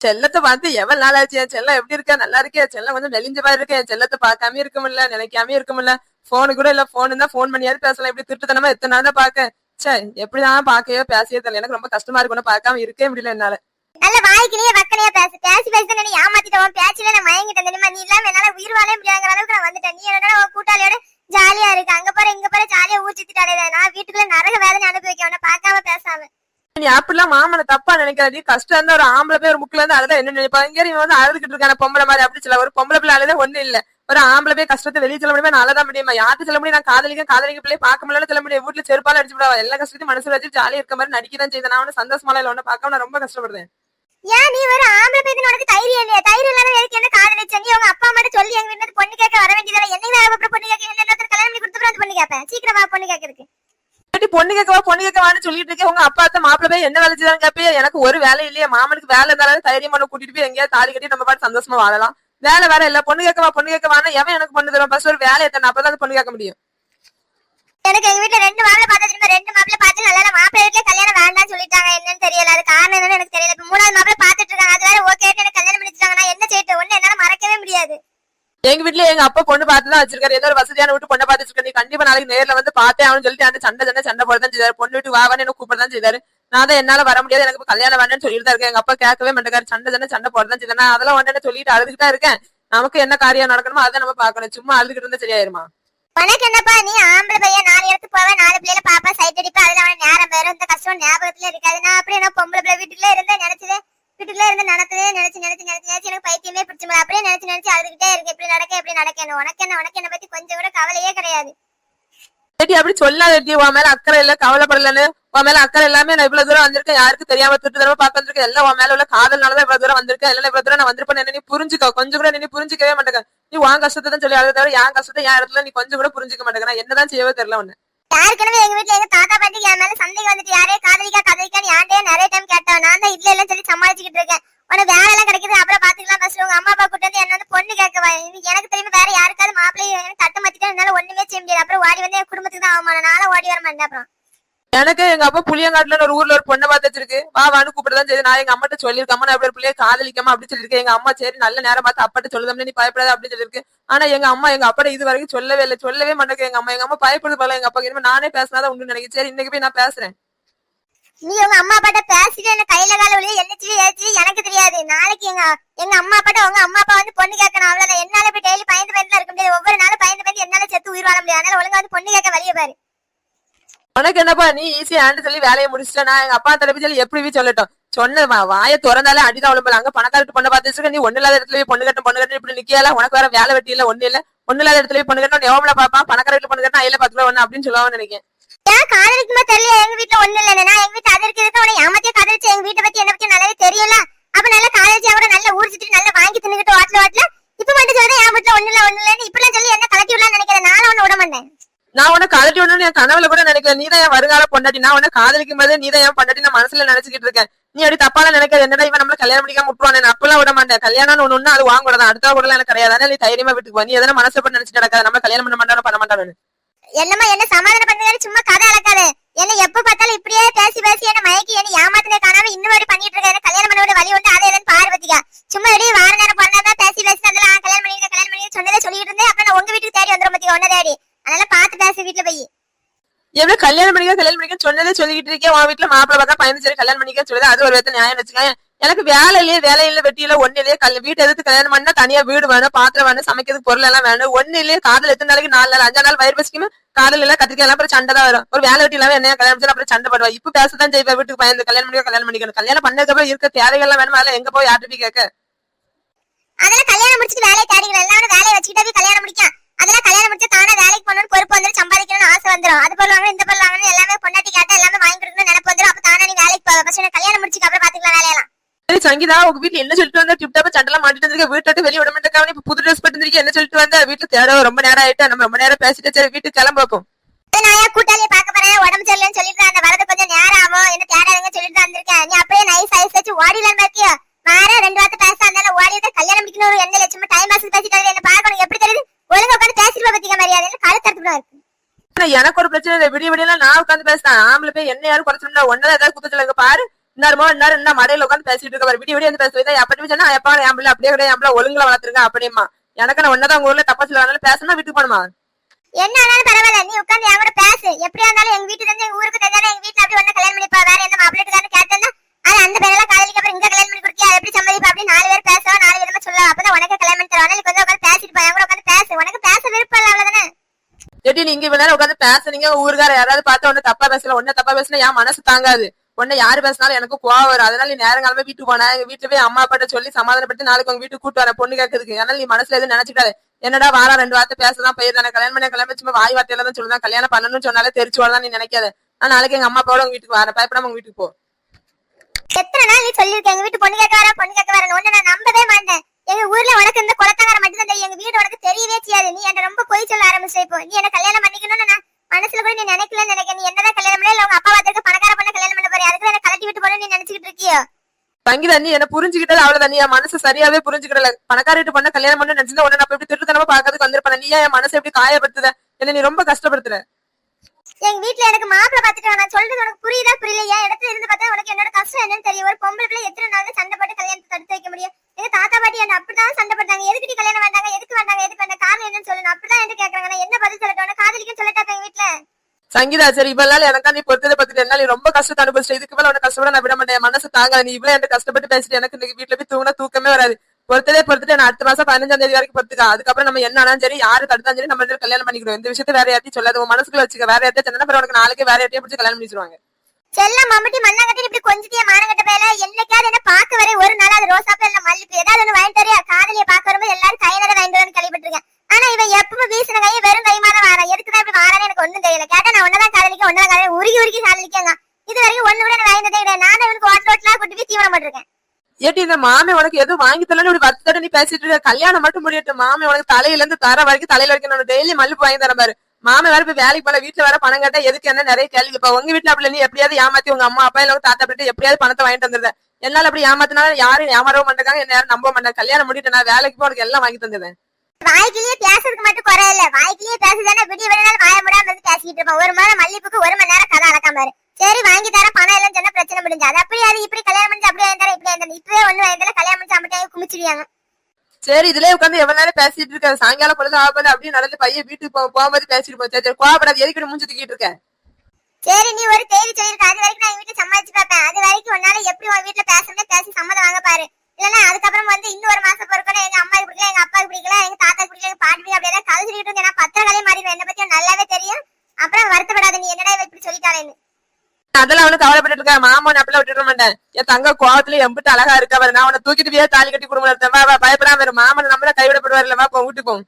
செல்லத்தை பார்த்து எவ்வளவு நாள் ஆச்சு என் செல்லம் எப்படி இருக்கா? நல்லா இருக்கே. செல்லம் கொஞ்சம் நெலிஞ்ச மாதிரி இருக்கேன் என் செல்லத்தை பார்க்காம இருக்க முடியல. நினைக்காம இருக்க முடியல. போனு கூட இல்ல. போன் தான் போன் பண்ணியாவது பேசலாம். இப்படி திருட்டுத்தனமா எத்தனை நாள் தான் பாக்க சே எப்படிதான் பாக்கையோ பேசியோ தெரியல. எனக்கு ரொம்ப கஷ்டமா இருக்கும் பார்க்காம இருக்கே முடியல என்னால. நல்ல வாய்க்கிலேயே நினைக்காது கஷ்டம் இருந்தா ஒரு ஆம்பளை பேர் முக்கில இருந்து அழுதா என்ன நினைப்பாங்க இங்க இவன் வந்து அழுதுகிட்டு இருக்கான பொம்பளை மாதிரி அப்படி சொல்ல. ஒரு பொம்பளை பிள்ளை அழுதா ஒண்ணு இல்ல. ஒரு ஆம்பளை போய் கஷ்டத்தை வெளியே சொல்ல முடியுமா? நான் அழதான் முடியுமா? யார்கிட்ட சொல்ல முடியும்? நான் காதலிக்க காதலிக்க பிள்ளை பார்க்க முடியல சொல்ல முடியும். வீட்டுல செருப்பால அடிச்சு விடாவா. எல்லா கஷ்டத்தையும் மனசுல வச்சு ஜாலியா இருக்க மாதிரி நடிக்கதான் செய்தேன் நான் ஒன்னும் சந்தோஷமா இல்ல ஒன்னு பார்க்க நான் ரொம்ப கஷ்டப்படுறேன். ஏன் நீ ஒரு ஆம்பளை பேத்து உனக்கு தைரியம் இல்லையா? தைரியம் இல்லாத வேலைக்கு என்ன காதலிச்ச? நீ உங்க அப்பா மட்டும் சொல்லி எங்க வீட்டுல பொண்ணு கேட்க வர வேண்டியதுல என்ன வேலை பொண்ணு கேட்க என்ன கல்யாணம் பண்ணி கொடுத்து வந்து பொண்ணு கேட்பேன். சீக்கிரமா பொண்ணு கேட்கறதுக்கு. பொண்ணு கேட்கவா பொண்ணு கேட்கவான்னு சொல்லிட்டு இருக்கேன். உங்க அப்பா மாப்பிள்ளை போய் என்ன வேலை செய்தாங்க கேப்பே எனக்கு ஒரு வேலை இல்லையே. மாமனுக்கு வேலை இருந்தாலும் தைரியமான கூட்டிட்டு போய் எங்கேயாவது தாலி கட்டி நம்ம பாட்டு சந்தோஷமா வாழலாம். வேலை வேற இல்ல பொண்ணு கேட்கவா பொண்ணு கேட்கவான்னு எவன் எனக்கு பொண்ணு தருவான்? ஃபர்ஸ்ட் ஒரு வேலை எத்தனை? அப்பதான் பொண்ணு கேட்க முடியும். எனக்கு எங்க வீட்டுல ரெண்டு மாப்பிளை பார்த்தா திரும்ப ரெண்டு மாப்பிளை பார்த்து நல்லா மாப்பிளை வீட்டுல கல்யாணம் வேண்டாம்னு சொல்லிட்டாங்க. என்னன்னு தெரியல. அது காரணம் என்னன்னு எனக்கு தெரியல. இப்ப மூணாவது மாப்பிளை பார்த்துட்டு இருக்காங்க. அது வேற ஓகே எனக்கு கல்யாணம் பண்ணிட்டாங்க நான் என்ன செய்யட்டும் ஒண்ணு என்னால மறக்கவே முடியாது. எங்க வீட்ல எங்க அப்பா பொண்ணு பார்த்து தான் வச்சிருக்காரு. ஏதோ ஒரு வசதியான வீட்டு பொண்ணை பார்த்து வச்சிருக்காரு நீ கண்டிப்பா நாளைக்கு நேர்ல வந்து பார்த்தே அவனு சொல்லிட்டு அந்த சண்டை சண்டை சண்டை போட தான் செய்தாரு பொண்ணு வீட்டு வாவான்னு எனக்கு கூப்பிட தான் செய்தாரு நான் தான் என்னால வர முடியாது. எனக்கு கல்யாணம் வேணும்னு சொல்லிட்டு தான் இருக்கேன். எங்க அப்பா கேட்கவே மாட்டேங்காரு. சண்டை சண்டை சண்டை போட தான் செய்தாரு நான் அதெல்லாம் உடனே சொல்லிட்டு அழுதுகிட்டு தான் இருக்கேன். நமக்கு என்ன காரியம் நடக்கணுமோ அதை நம்ம பார்க்கணும். சும்மா அழுதுகிட்டு இருந்தா சரியாயிருமா? உனக்கு என்னப்பா நீ ஆம்பளை பையன் நாலு இடத்துக்கு போவ நாலு பிள்ளைல பாப்பா சைட் அடிப்பா அதுல அவன் நேரம் வேற இந்த கஷ்டம் ஞாபகத்துல இருக்காது. நான் அப்படியே நான் பொம்பளை பிள்ளை வீட்டுல இருந்து நினைச்சது வீட்டுக்குள்ள இருந்து நடத்ததே நினைச்சு நினைச்சு நினைச்சு நினைச்சு எனக்கு பைத்தியமே பிடிச்சு. அப்படியே நினைச்சு நினைச்சு அழுதுகிட்டே இருக்கு இப்படி நடக்க இப்படி நடக்கணும் உனக்கு என்ன உனக்கு என்ன பத்தி கொஞ்சம் கூட கவலையே கிடையாது. அப்படி சொல்லாதட்டி உன் மேல அக்கறை இல்ல கவலைப்படலன்னு உன் மேல அக்கறை எல்லாமே நான் இவ்வளவு தூரம் வந்திருக்கேன். யாருக்கு தெரியாம திட்டு தடவை பாக்க வந்திருக்கேன். எல்லாம் உன் மேல உள்ள காதல்னாலதான் இவ்வளவு தூரம் வந்திருக்கேன். இல்ல இவ்வளவு தூரம் நான் வந்திருப்பேன் நீ புரிஞ்சுக்கோ. கொஞ்சம் கூட நீ புரிஞ்சுக்கவே மாட்டேங்க. நீ உன் கஷ்டத்தை தான் சொல்லி அதை தவிர என் கஷ்டத்தை என் இடத்துல நீ கொஞ்சம் கூட புரிஞ்சுக்க மாட்டேங்க. நான் என்னதான் செய்யவே தெரியல ஒண்ணு யாருக்கனவே எங்க வீட்டுல எங்க தாத்தா பாட்டி என் மேல சந்தேகம் வந்துட்டு யாரே காதலிக்கா காதலிக்கான்னு யார்டே நிறைய டைம் கேட்டா நான் தான் இல்ல இல்லன்னு சொல்லி சமாளிச்சுக்கிட்டு இருக்கேன். உனக்கு வேலை எல்லாம் கிடைக்குது அப்புறம் பாத்துக்கலாம் ஃபர்ஸ்ட் உங்க அம்மா அப்பா கூட்டு வந்து என்ன வந்து பொண்ணு கேட்கவா எனக்கு தெரியுமா வேற யாருக்காவது மாப்பிள்ளை தட்டு மாத்திட்டா என்னால ஒண்ணுமே செய்ய முடியாது. அப்புறம் ஓடி வந்து என் குடும்பத்துக்கு தான் ஆகுமா நானும் ஓடி வர மாட்டேன். அப்புறம் எனக்கு எங்க அப்பா புளியங்காட்டுல ஒரு ஊர்ல ஒரு பொண்ணை பார்த்து வச்சிருக்கு வா வான்னு கூப்பிட்டுதான் சரி நான் எங்க அம்மாட்ட சொல்லியிருக்கேன். அம்மா நான் பிள்ளைய காதலிக்காம அப்படி சொல்லியிருக்கேன். எங்க அம்மா சரி நல்ல நேரம் பார்த்து அப்பாட்ட சொல்லுதம்னு நீ பயப்படாத அப்படி சொல்லியிருக்கு. ஆனா எங்க அம்மா எங்க அப்பாட்ட இது வரைக்கும் சொல்லவே இல்லை. சொல்லவே மாட்டேங்க. எங்க அம்மா எங்க அம்மா பயப்படுது போல. எங்க அப்பா இனிமே நானே பேசினாதான் உண்டு நினைக்கிறேன். சரி இன்னைக்கு போய் நான் பேசுறேன். நீ உங்க அம்மா அப்பாட்ட பேசிட்டு என்ன கையில கால வழியே என்னச்சு ஏச்சு எனக்கு தெரியாது. நாளைக்கு எங்க எங்க அம்மா அப்பாட்ட உங்க அம்மா அப்பா வந்து பொண்ணு கேட்கணும். அவ்வளவுதான். என்னால போய் டெய்லி பயந்து பயந்து இருக்க முடியாது. ஒவ்வொரு நாளும் பயந்து பயந்து என்னால செத்து உயிர் வாழ முடியாது. அதனால ஒழுங்கா வந்து பொண்ணு கேட்க உனக்கு என்னப்பா நீ ஈஸியா ஆண்டு சொல்லி வேலையை முடிச்சிட்ட. நான் எங்க அப்பா தலைப்பு சொல்லி எப்படி சொல்லட்டும். சொன்ன வாயை திறந்தாலே அடிதான் உழம்பல அங்க பணக்காரட்டு பொண்ணை பார்த்து நீ ஒண்ணு இல்லாத இடத்துல போய் பொண்ணு கட்டும் பொண்ணு கட்டும் இப்படி நிக்கல உனக்கு வேற வேலை வெட்டி இல்ல ஒண்ணு இல்ல. ஒண்ணு இல்லாத இடத்துல போய் பொண்ணு கட்டும் எவ்வளவு பாப்பான் பணக்காரட்டு பொண்ணு கட்டும் ஐயில பத்து ரூபா ஒண்ணு அப்படின்னு சொல்லுவான்னு நினைக்கிறேன். ஏன் காதலிக்குமா தெரியல எங்க வீட்டுல ஒண்ணு இல்ல நான் எங்க வீட்டுல அது இருக்கிறது உன ஏமாத்திய காதலிச்சு எங்க வீட்டை பத்தி என்ன பத்தி நல்லாவே தெரியும்ல? அப்ப நல்லா காலேஜ் கூட நல்லா ஊர் சுத்திட்டு நல்லா வாங்கி தின்னுக்கிட்டு வாட்ல வாட்ல இப்ப மட்டும் சொல்றேன் என் வீட்டுல ஒண்ணு இல்ல ஒண்ணு இல்லன்னு. இப்படிலாம் சொல்லி என்ன கலட்டி விடலாம்னு நினைக்கிறேன். நானும் ஒண்ணு விட மாட்டேன். நான் உனக்கு காதலிட்டு ஒண்ணு என் கனவுல கூட நீதான் என் வருங்கால பொண்டாட்டி. நான் உன காதலிக்கும் போது நீதான் என் பொண்டாட்டி நான் மனசுல நினைச்சுக்கிட்டு இருக்கேன். நீ அப்படி தப்பால நினைக்கிறது என்னடா இவன் நம்மள கல்யாணம் பண்ணிக்காம விட்டுருவான்? நான் அப்பெல்லாம் விட மாட்டேன். கல்யாணம் ஒண்ணு அது வாங்க கூடாது அடுத்த கூட எனக்கு கிடையாது. நீ தைரியமா வீட்டுக்கு நீ எதனா மனசு போட்டு நினைச்சு நடக்காது. நம்ம கல்யாணம் பண்ண மாட்டானோ பண்ண மாட்டானு என்னமா என்ன சமாதானம் பண்ணுங்க சும்மா கதை அளக்காது. என்ன எப்ப பார்த்தாலும் இப்படியே பேசி பேசி என்ன மயக்கி என்ன ஏமாத்தின காணாம இன்னும் வரை பண்ணிட்டு இருக்காரு கல்யாணம் பண்ண வழி உண்டு. அதை எதுன்னு பார்வதிக்கா. சும்மா வெளியே வார நேரம் பண்ணாதான் பேசி பேசி அதெல்லாம் கல்யாணம் பண்ணி கல்யாணம் பண்ணி சொன்னதே சொல்லிட்டு இருந்தேன். அப்புறம் நான் உங்க வீட்டுக்கு தேடி வந்துடும் பத்தி ஒன்ன தேடி. அதனால பாத்து பேசி வீட்டுல போய். எவ்வளவு கல்யாணம் பண்ணிக்க கல்யாணம் பண்ணிக்க சொன்னதே சொல்லிக்கிட்டு இருக்கேன். உன் வீட்டுல மாப்பிள்ள பார்த்தா பையன் சரி கல்யாணம் பண்ணிக்க சொல்லுது. அது ஒரு விதத்தை நியாயம் வச்சுக்கேன் எனக்கு வேலை இல்லையே வேலை இல்ல வெட்டி இல்ல ஒண்ணு இல்லையே. கல் வீட்டு எதிர்த்து கல்யாணம் பண்ணா தனியா வீடு வேணும் பாத்திரம் வேணும் சமைக்கிறதுக்கு பொருள் எல்லாம் வேணும். ஒண்ணு இல்லையே காதல் எத்தனை நாளைக்கு? நாலு நாள் அஞ்சு நாள் வயிறு பசிக்குமே? காதல் எல்லாம் கத்திரிக்காய் எல்லாம் அப்புறம் சண்டை தான் வரும். ஒரு வேலை வெட்டி இல்லாம என்ன கல்யாணம் பண்ணி அப்புறம் சண்டை போடுவா. இப்ப பேசதான் செய்வேன் வீட்டுக்கு பயந்து கல்யாணம் பண்ணிக்க கல்யாணம் பண்ணிக்கணும் கல்யாணம் பண்ணதுக்கு அப்புறம் இருக்க தேவைகள் எல்லாம் வேணுமா? அதெல்லாம் எங்க போய் யார்ட்டு போய் கேட்க? அதெல்லாம் கல்யாணம் முடிச்சுட்டு வேலையை தேடிக்கலாம் எல்லாரும் வேலையை வச்சுக்கிட்டாவே சங்கீதா உங்க வீட்டுல என்ன சொல்லிட்டு வந்தா டிப் டாப் சண்டெல்லாம் மாட்டிட்டு வந்திருக்க வீட்டை விட்டு வெளிய விட இப்ப புது ட்ரெஸ் போட்டு என்ன சொல்லிட்டு வந்தா? வீட்டுல தேட ரொம்ப நேரம் ஆயிட்டு நம்ம ரொம்ப நேரம் பேசிட்டு சரி வீட்டுக்கு கிளம்ப வைப்போம் நான் கூட்டாளியை பார்க்க போறேன்? உடம்பு சரியில்லைன்னு சொல்லிட்டு அந்த வரது கொஞ்சம் நேரம் ஆகும். என்ன தேடாதுங்க சொல்லிட்டு வந்திருக்கேன். நீ அப்படியே நைஸ் ஐஸ் வச்சு ஓடிலாம் பாத்தியா? மாற ரெண்டு வார்த்தை பேச அதனால ஓடிட்டு கல்யாணம் முடிக்கணும். ஒரு எந்த லட்சமா டைம் பாஸ் பேசிட்டு என்ன பார்க்கணும். எப்படி தெரியுது? ஒழுங்கா உட்காந்து பேசிட்டு பத்திக்க மரியாதை? கழுத்து அறுத்துட்டு இருக்கு எனக்கு ஒரு பிரச்சனை இல்லை. விடிய விடியெல்லாம் நான் உட்காந்து பேசுறேன் ஆம்பளை போய் என்ன யாரும் குறைச்சிருந்தா ஒன்னதான் ஏதாவது குத்தத்துல பாரு. இன்னொரு இன்னொரு என்ன மடையில உட்காந்து பேசிட்டு இருக்க விடிய விடிய வந்து பேசுவதா எப்படி சொன்னா எப்பா என் பிள்ளை அப்படியே கிடையாது என் பிள்ளை ஒழுங்குல வளர்த்துருங்க அப்படிமா எனக்கு நான் ஒன்னதான் உங்க ஊர்ல தப்பா சொல்ல பேசணும் வீட்டுக்கு போகணுமா? என்ன ஆனாலும் பரவாயில்ல. நீ உட்காந்து என் கூட பேசு. எப்படியா இருந்தாலும் எங்க வீட்டுல இருந்து எங்க ஊருக்கு தெரிஞ்சாலும் எங்க வீட்டுல அப்படி ஒண்ணு கல்யாணம் பண்ணிப்பா. வேற எந்த மாப்பிள்ளைக்காரன்னு கேட்டேன்னா அது அந்த பேரெல்லாம் காதலிக்கு அப்புறம் இங்க கல்யாணம் பண்ணி கொடுத்தியா எப்படி சம்மதிப்பா? அப்படி நாலு பேர் பேசுவா நாலு விதமா சொல்லலாம் அப்பதான் உனக்கு கல்யாணம் பண்ணி தருவாங்க கொஞ்சம் உட்காந்து பேசிட்டு போ என் கூட உட்காந்து பேசு. உனக்கு பேச விருப்பம் இல்ல அவ்வளவுதானே? எப்படி நீங்க இவ்வளவு நேரம் உட்காந்து பேசுனீங்க. ஊருக்கார யாராவது பார்த்தா ஒண்ணு தப்பா பேசல ஒண்ணு தப்பா பேசினா என் மனசு தாங்காது. ஒண்ணு யாரு பேசினாலும் எனக்கு கோவம் வரும். அதனால நீ நேரங்காலமே வீட்டுக்கு போனா எங்க வீட்டுல போய் அம்மா அப்பாட்ட சொல்லி சமாதானப்பட்டு நாளைக்கு உங்க வீட்டுக்கு கூட்டு வரேன். பொண்ணு கேட்கறதுக்கு அதனால நீ மனசுல எதுவும் நினைச்சுக்காது. என்னடா வாரா ரெண்டு வார்த்தை பேசதான் போய் கல்யாணம் பண்ண கல்யாணம் சும்மா வாய் வார்த்தையில தான் சொல்லுதான். கல்யாணம் பண்ணணும்னு சொன்னாலே தெரிச்சு வரதான் நீ நினைக்காது. ஆனா நாளைக்கு எங்க அம்மா அப்பாவோட உங்க வீட்டுக்கு வரேன். பயப்படாம உங்க வீட்டுக்கு போ. எத்தனை நாள் நீ சொல்லிருக்க எங்க வீட்டு பொண்ணு கேட்க வர பொண்ணு கேட்க வரேன் ஒண்ணு நான் நம்பவே மாட்டேன். எங்க ஊர்ல உனக்கு இந்த குளத்தங்கார மட்டும் தான் தெரியும். எங்க வீடு உனக்கு தெரியவே செய்யாது. நீ என்ன ரொம்ப பொய் சொல்ல ஆரம்பிச்சு இப்போ. நீ என்ன கல்யாணம் பண்ணிக்கணும்னு நான் மனசுல கூட நீ நினைக்கலன்னு நினைக்க நீ என்னதான் கல்யாணம் பண்ணல இல்ல உங்க அப்பா பார்த்துட்டு பணக்கார பண்ண கல்யாணம் பண்ண விட்டு போன நீ நினைச்சுக்கிட்டு இருக்கியோ? தங்கி தண்ணி என்ன புரிஞ்சுக்கிட்டது அவ்வளவு நீ என் மனசு சரியாவே புரிஞ்சுக்கிடல. பணக்கார வீட்டு பொண்ணு கல்யாணம் பண்ணு நினைச்சிருந்தா உடனே அப்ப இப்படி திருத்தனமா பாக்கிறதுக்கு வந்திருப்பேன். நீ என் மனசை எப்படி காயப்படுத்துத? என்ன நீ ரொம்ப கஷ்டப்படுத்துற. எங்க வீட்ல எனக்கு மாப்பிள்ள பாத்துட்டு நான் சொல்றது உனக்கு புரியுதா புரியலையா? இடத்துல இருந்து பார்த்தா உனக்கு என்னோட கஷ்டம் என்னன்னு தெரியும். ஒரு பொம்பளை பிள்ளை எத்தனை நாள் சண்டை போட்டு கல்யாணத்தை தடுத்து வைக்க முடியும்? எங்க தாத்தா பாட்டி என்ன அப்படிதான் சண்டை போட்டாங்க. எதுக்கு நீ கல்யாணம் வேண்டாங்க? எதுக்கு வேண்டாங்க? எதுக்கு வேண்டாம் காரணம் என்னன்னு சொல்லணும் அப்படிதான் என்ன கேக்குறாங்க. நான் என்ன பதில் சொல்லட்டும் உனக்கு காதலிக்கும் சொல்லட்டா இப்ப எங்க வீட்ல சங்கீதா சரி இவ்வளவு நாள் எனக்கா நீ பொறுத்ததை பத்திட்டு என்ன நீ ரொம்ப கஷ்டத்தை அனுபவிச்சு இதுக்கு மேல உனக்கு கஷ்டப்பட நான் விட மாட்டேன். மனசு தாங்க நீ இவ்வளவு என்கிட்ட கஷ்டப்பட்டு பேசிட்டு எனக்கு இன்னைக்கு வீட்டுல போய் தூங்கினா தூக்கமே வராது. பொறுத்ததே பொறுத்துட்டு நான் அடுத்த மாசம் பதினஞ்சாம் தேதி வரைக்கும் பொறுத்துக்கா. அதுக்கப்புறம் நம்ம என்ன ஆனாலும் சரி யாரு தடுத்தாலும் சரி நம்ம கல்யாணம் பண்ணிக்கிறோம். இந்த விஷயத்த வேற யார்ட்டையும் சொல்லாது. உன் மனசுக்குள்ள வச்சுக்க. வேற யார்ட்டையும் சொன்னா அப்புறம் உனக்கு நாளைக்கு வேற யார்ட்டையும் பிடிச்சி கல்யாணம் பண்ணிச்சிருவாங்க செல்லம் மம்முட்டி மண்ணாங்கட்டி இப்படி கொஞ்சத்திய மானங்கட்ட பேல என்னைக்காவது என்ன பார்க்க வரை ஒரு நாள் அது ரோசாப்பூ இல்ல மல்லிப்பூ ஏதாவது ஒண்ணு வாங்கிட்டு வரையா? காதலிய பார்க்க வரும்போது எல்லாரும் கை நிறைய வாங்கிட்டு வரேன்னு கேள்விப்பட்டிருக்கேன். ஆனா இவன் எப்பவும் வீசின கையை வெறும் கைமான வாரா எதுக்குதான் இப்படி வாரான்னு எனக்கு ஒண்ணும் தெரியல கேட்டா நான் ஒன்னதான் காதலிக்க ஒன்னதான் உருகி காதலிக்கங்க இது வரைக்கும் ஒண்ணு கூட நான் வாங்கினதே கிடையாது. நானும் இவனுக்கு ஓட்டு ஓட்டலாம் கூட்டி போய் தீவனம் போட்டிருக்கேன். ஏட்டி இந்த மாமே உனக்கு எதுவும் வாங்கி தரலன்னு இப்படி பத்து நீ பேசிட்டு இருக்க? கல்யாணம் மட்டும் முடியட்டும். மாமே உனக்கு தலையில இருந்து தர வரைக்கும் தலையில வரைக்கும் நான் டெய்லி மல்லிப்பூ வாங்கி தரேன் பாரு. மாமே வேற போய் வேலைக்கு போல வீட்டுல வேற பணம் கேட்டா எதுக்கு என்ன நிறைய கேள்வி இப்ப உங்க வீட்டுல அப்படி நீ எப்படியாவது ஏமாத்தி உங்க அம்மா அப்பா இல்ல தாத்தா போயிட்டு எப்படியாவது பணத்தை வாங்கிட்டு வந்துருத. என்னால அப்படி ஏமாத்தினாலும் யாரும் ஏமாறவும் மாட்டாங்க என்ன யாரும் நம்ப மாட்டாங்க. கல்யாணம் முடிட்டு நான் வேலைக்கு போய் உனக்கு எல்லாம் வாங்கி தந்துடுறேன். வாய்க்கிலேயே பேசுறதுக்கு மட்டும் குறை இல்ல. வாய்க்கிலேயே பேசுதானே விடிய விட வாய வந்து பேசிக்கிட்டு இருப்பான். ஒரு மணி மல்லிப்புக்கு ஒரு மணி நேரம் கதை அளக்காம பாரு சரி வாங்கி தர பணம் இல்லைன்னு சொன்னா பிரச்சனை முடிஞ்சு அது அப்படி அது இப்படி கல்யாணம் பண்ணி அப்படி வாங்கி தர இப்படி வாங்கி தர இப்பவே ஒண்ணு வாங்கி தர கல்யாணம் பண்ணி அம்மட்டாங்க குமிச்சிடுவாங்க சரி இதுலயே உட்காந்து எவ்வளவு நேரம் பேசிட்டு இருக்க? சாயங்காலம் பொழுது ஆகாது அப்படியே நடந்து பையன் வீட்டுக்கு போ- போகும்போது பேசிட்டு போச்சு. சரி கோவப்படாது எதுக்கு மூஞ்சி தூக்கிட்டு இருக்க? சரி நீ ஒரு தேதி சொல்லிருக்க. அது வரைக்கும் நான் வீட்டுல சமாளிச்சு பார்ப்பேன். அது வரைக்கும் உன்னால எப்படி உன் வீட்டுல பேசணும்னு பேசி சம்மதம் வாங்க பாரு. இல்லன்னா அதுக்கப்புறம் வந்து இன்னும் ஒரு மாசம் பொறுக்கணும். எங்க அம்மா பிடிக்கல எங்க அப்பா பிடிக்கல எங்க தாத்தா பிடிக்கல எங்க பாட்டி பிடிக்கல அப்படி ஏதாவது கதை சொல்லிட்டு இருந்தா பத்திர கதை மாறிடுவேன். என்ன பத்தி நல்லாவே தெரியும். அப்புறம் வருத்தப்படாத நீ என்னடா இப்படி சொல்லிட்டாளேன்னு. அதெல்லாம் அவனை கவலைப்பட்டு இருக்க மாமா நான் அப்படிலாம் விட்டுட மாட்டேன். என் தங்க கோவத்துல எம்பிட்டு அழகா இருக்கா நான் அவனை தூக்கிட்டு போய் தாலி கட்டி குடும்பம் வா பயப்படாம மாமன் நம்மள கைவிடப்படுவார்ல வா போ வீட்டுக்கும்